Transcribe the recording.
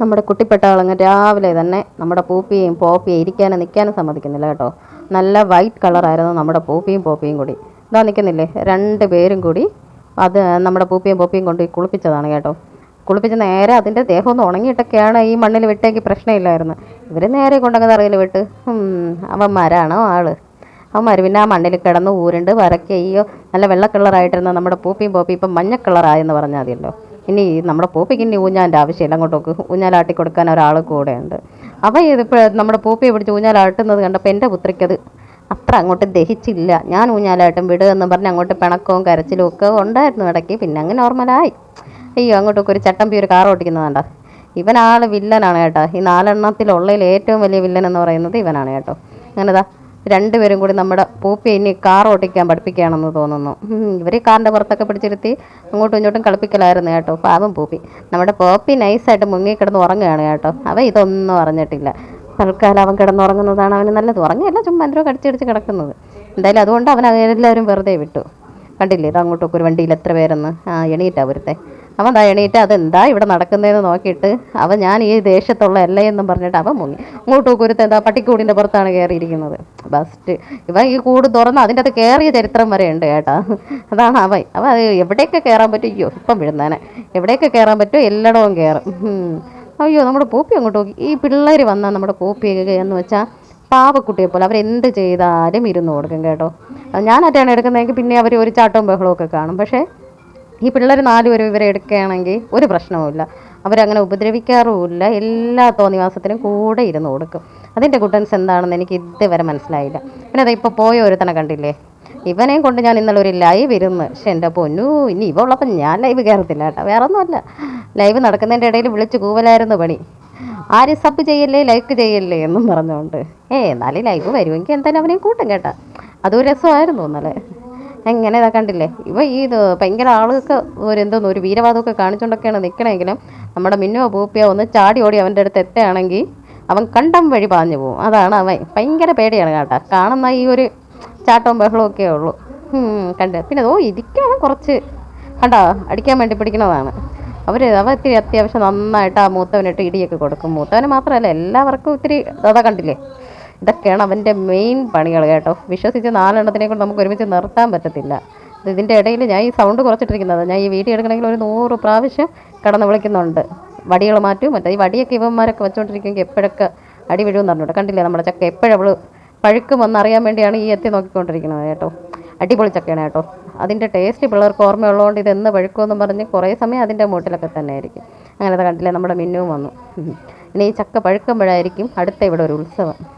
നമ്മുടെ കുട്ടിപ്പെട്ടാളങ്ങ് രാവിലെ തന്നെ നമ്മുടെ പൂപ്പിയും പോപ്പിയും ഇരിക്കാനും നിൽക്കാനും സമ്മതിക്കുന്നില്ല കേട്ടോ. നല്ല വൈറ്റ് കളറായിരുന്നു നമ്മുടെ പൂപ്പിയും പോപ്പിയും കൂടി. ഇതാ നിൽക്കുന്നില്ലേ രണ്ട് പേരും കൂടി അത് നമ്മുടെ പൂപ്പിയും പോപ്പിയും കൊണ്ട് കുളിപ്പിച്ചതാണ് കേട്ടോ. കുളിപ്പിച്ച നേരെ അതിന്റെ ദേഹം ഒന്ന് ഉണങ്ങിയിട്ടൊക്കെയാണ് ഈ മണ്ണിൽ വിട്ടെങ്കിൽ പ്രശ്നമില്ലായിരുന്നു. ഇവർ നേരെ കൊണ്ടങ്ങ് തറയിൽ വിട്ട്. ഉം, അവന്മാരാണോ ആൾ? അവന്മാർ പിന്നെ ആ മണ്ണിൽ കിടന്ന് ഊരുണ്ട് വരക്കെയ്യോ നല്ല വെള്ള നമ്മുടെ പൂപ്പിയും പോപ്പിയും ഇപ്പം മഞ്ഞ കളറായെന്ന് പറഞ്ഞാൽ മതിയല്ലോ. ഇനി നമ്മുടെ പൂപ്പിക്ക് ഇനി ഊഞ്ഞാന്റെ ആവശ്യമില്ല. അങ്ങോട്ടൊക്കെ ഊഞ്ഞാലാട്ടി കൊടുക്കാൻ ഒരാൾ കൂടെ ഉണ്ട് അവ ഇതിപ്പോൾ നമ്മുടെ പൂപ്പിയെ പിടിച്ച് ഊഞ്ഞാലാട്ടുന്നത് കണ്ടപ്പോൾ എന്റെ പുത്രിക്കത് അത്ര അങ്ങോട്ട് ദഹിച്ചില്ല. ഞാൻ ഊഞ്ഞാലാട്ടും വിടുക എന്ന് പറഞ്ഞ് അങ്ങോട്ട് പിണക്കവും കരച്ചിലും ഒക്കെ ഉണ്ടായിരുന്നു ഇടയ്ക്ക്. പിന്നെ അങ്ങ് നോർമലായി. അയ്യോ അങ്ങോട്ടൊക്കെ ഒരു ചട്ടമ്പി ഒരു കാർ ഓടിക്കുന്നതാണ്ട ഇവൻ വില്ലനാണ് കേട്ടോ. ഈ നാലെണ്ണത്തിലുള്ളതിൽ ഏറ്റവും വലിയ വില്ലൻ എന്ന് പറയുന്നത് ഇവനാണ് കേട്ടോ. അങ്ങനെതാ. രണ്ടുപേരും കൂടി നമ്മുടെ പൂപ്പി ഇനി കാർ ഓട്ടിക്കാൻ പഠിപ്പിക്കുകയാണെന്ന് തോന്നുന്നു. ഇവർ കാറിന്റെ പുറത്തൊക്കെ പിടിച്ചിരുത്തി അങ്ങോട്ടും ഇങ്ങോട്ടും കളിപ്പിക്കലായിരുന്നു കേട്ടോ. പാവം പൂപ്പി. നമ്മുടെ പോപ്പി നൈസായിട്ട് മുങ്ങിക്കിടന്ന് ഉറങ്ങുകയാണ് കേട്ടോ. അവ ഇതൊന്നും അറിഞ്ഞിട്ടില്ല. തൽക്കാലം അവൻ കിടന്നുറങ്ങുന്നതാണ് അവന് നല്ലത്. ഉറങ്ങിയല്ല ചുമ്മാ എന്തോ കടിച്ചടിച്ച് കിടക്കുന്നത്. എന്തായാലും അതുകൊണ്ട് അവൻ എല്ലാവരും വെറുതെ വിട്ടു. കണ്ടില്ലേ ഇത് അങ്ങോട്ടൊക്കെ ഒരു വണ്ടിയിൽ എത്ര പേരെന്ന്? ആ എണീറ്റാ ഒരുത്തെ അവൻ എണീറ്റ് അതെന്താ ഇവിടെ നടക്കുന്നതെന്ന് നോക്കിയിട്ട് അവൻ ഞാൻ ഈ ദേശത്തുള്ള എന്നും പറഞ്ഞിട്ട് അവൻ മുങ്ങി. ഇങ്ങോട്ട് കുരുത്ത് എന്താ പട്ടിക്കൂടിന്റെ പുറത്താണ് കയറിയിരിക്കുന്നത് ബസ്റ്റ് ഇവൻ ഈ കൂട് തുറന്ന് അതിന്റെ അത് കയറിയ ചരിത്രം വരെ ഉണ്ട് കേട്ടോ. അതാണ് അവൻ. അവൻ അത് എവിടെയൊക്കെ കയറാൻ പറ്റും? അയ്യോ ഇപ്പം വിടുന്നേനെ എവിടെയൊക്കെ കയറാൻ പറ്റും? എല്ലായിടവും കയറും അയ്യോ നമ്മുടെ പൂപ്പി അങ്ങോട്ട് നോക്കി. ഈ പിള്ളേർ വന്നാൽ നമ്മുടെ പൂപ്പിയൊക്കെ എന്ന് വെച്ചാൽ പാവക്കുട്ടിയെ പോലെ അവരെന്ത് ചെയ്താലും ഇരുന്ന് കൊടുക്കും കേട്ടോ. ഞാനറ്റാണ് എടുക്കുന്നതെങ്കിൽ പിന്നെ അവർ ഒരു ചാട്ടവും ബഹളവും ഒക്കെ കാണും. പക്ഷേ ഈ പിള്ളേർ നാലുപേരും ഇവരെ എടുക്കുകയാണെങ്കിൽ ഒരു പ്രശ്നവുമില്ല. അവരങ്ങനെ ഉപദ്രവിക്കാറുമില്ല. എല്ലാ തോന്നിവാസത്തിനും കൂടെ ഇരുന്ന് കൊടുക്കും. അതിന്റെ ഗുഡൻസ് എന്താണെന്ന് എനിക്ക് ഇതുവരെ മനസ്സിലായില്ല. പിന്നെ അത് ഇപ്പോൾ പോയ ഒരുത്തനെ കണ്ടില്ലേ? ഇവനെയും കൊണ്ട് ഞാൻ ഇന്നലെ ഒരു ലൈവ് ഇരുന്ന്. പക്ഷെ എന്റെ പൊന്നു ഇനി ഇവ ഉള്ളപ്പം ഞാൻ ലൈവ് കയറത്തില്ല കേട്ടോ. വേറെ ഒന്നുമല്ല ലൈവ് നടക്കുന്നതിന്റെ ഇടയിൽ വിളിച്ച് കൂവലായിരുന്നു പണി. ആരും സബ് ചെയ്യല്ലേ ലൈക്ക് ചെയ്യല്ലേ എന്നും പറഞ്ഞുകൊണ്ട്. ഏ എന്നാലും ലൈവ് വരുമെങ്കിൽ എന്തായാലും അവനെയും കൂട്ടും കേട്ടാ. അതൊരു രസമായിരുന്നു ഇന്നലെ. എങ്ങനെ ഇതാ കണ്ടില്ലേ? ഇവ ഈ ഭയങ്കര ആളുകൾക്ക് ഒരു എന്തോന്ന് ഒരു വീരവാദമൊക്കെ കാണിച്ചുകൊണ്ടൊക്കെയാണ് നിൽക്കണമെങ്കിലും നമ്മുടെ മിന്നുവോ പൂപ്പിയോ ഒന്ന് ചാടി ഓടി അവന്റെ അടുത്ത് എത്തുകയാണെങ്കിൽ അവൻ കണ്ടം വഴി പാഞ്ഞു പോകും അതാണ് അവൻ. ഭയങ്കര പേടിയാണ് കേട്ടോ. കാണുന്ന ഈ ഒരു ചാട്ടവും ബഹളവും ഒക്കെ ഉള്ളൂ. കണ്ട്. പിന്നെ ഓ ഇരിക്കണം കുറച്ച് കണ്ടോ? അടിക്കാൻ വേണ്ടി പിടിക്കുന്നതാണ്. അവർ അവ ഇത്തിരി അത്യാവശ്യം നന്നായിട്ട് ആ മൂത്തവനിട്ട് ഇടിയൊക്കെ കൊടുക്കും. മൂത്തവന് മാത്രമല്ല എല്ലാവർക്കും ഇത്തിരി അതാ കണ്ടില്ലേ? ഇതൊക്കെയാണ് അവന്റെ മെയിൻ പണികൾ കേട്ടോ. വിശ്വസിച്ച് നാലെണ്ണത്തിനെ കൊണ്ട് നമുക്ക് ഒരുമിച്ച് നിർത്താൻ പറ്റത്തില്ല. ഇത് ഇതിന്റെ ഇടയിൽ ഞാൻ ഈ സൗണ്ട് കുറച്ചിട്ടിരിക്കുന്നത്. ഞാൻ ഈ വീഡിയോ എടുക്കണമെങ്കിൽ ഒരു നൂറ് പ്രാവശ്യം കടന്ന് വിളിക്കുന്നുണ്ട്. വടികൾ മാറ്റും. മറ്റേ ഈ വടിയൊക്കെ ഇവന്മാരൊക്കെ വെച്ചുകൊണ്ടിരിക്കുമെങ്കിൽ എപ്പോഴൊക്കെ അടി വീഴുമെന്ന് പറഞ്ഞോട്ടെ കണ്ടില്ലേ നമ്മുടെ ചക്ക? എപ്പോഴവൾ പഴുക്കും അറിയാൻ വേണ്ടിയാണ് ഈ എത്തി നോക്കിക്കൊണ്ടിരിക്കുന്നത് കേട്ടോ. അടിപൊളി ചക്കയാണ് കേട്ടോ. അതിന്റെ ടേസ്റ്റ് പിള്ളേർക്ക് ഓർമ്മയുള്ളതുകൊണ്ട് ഇത് എന്ന് പഴുക്കുമെന്ന് പറഞ്ഞ് കുറേ സമയം അതിന്റെ മൂട്ടിലൊക്കെ തന്നെ ആയിരിക്കും അങ്ങനെ കണ്ടില്ലേ നമ്മുടെ മിന്നുവും വന്നു. ഇനി ഈ ചക്ക പഴുക്കുമ്പോഴായിരിക്കും അടുത്ത ഇവിടെ ഒരു ഉത്സവം.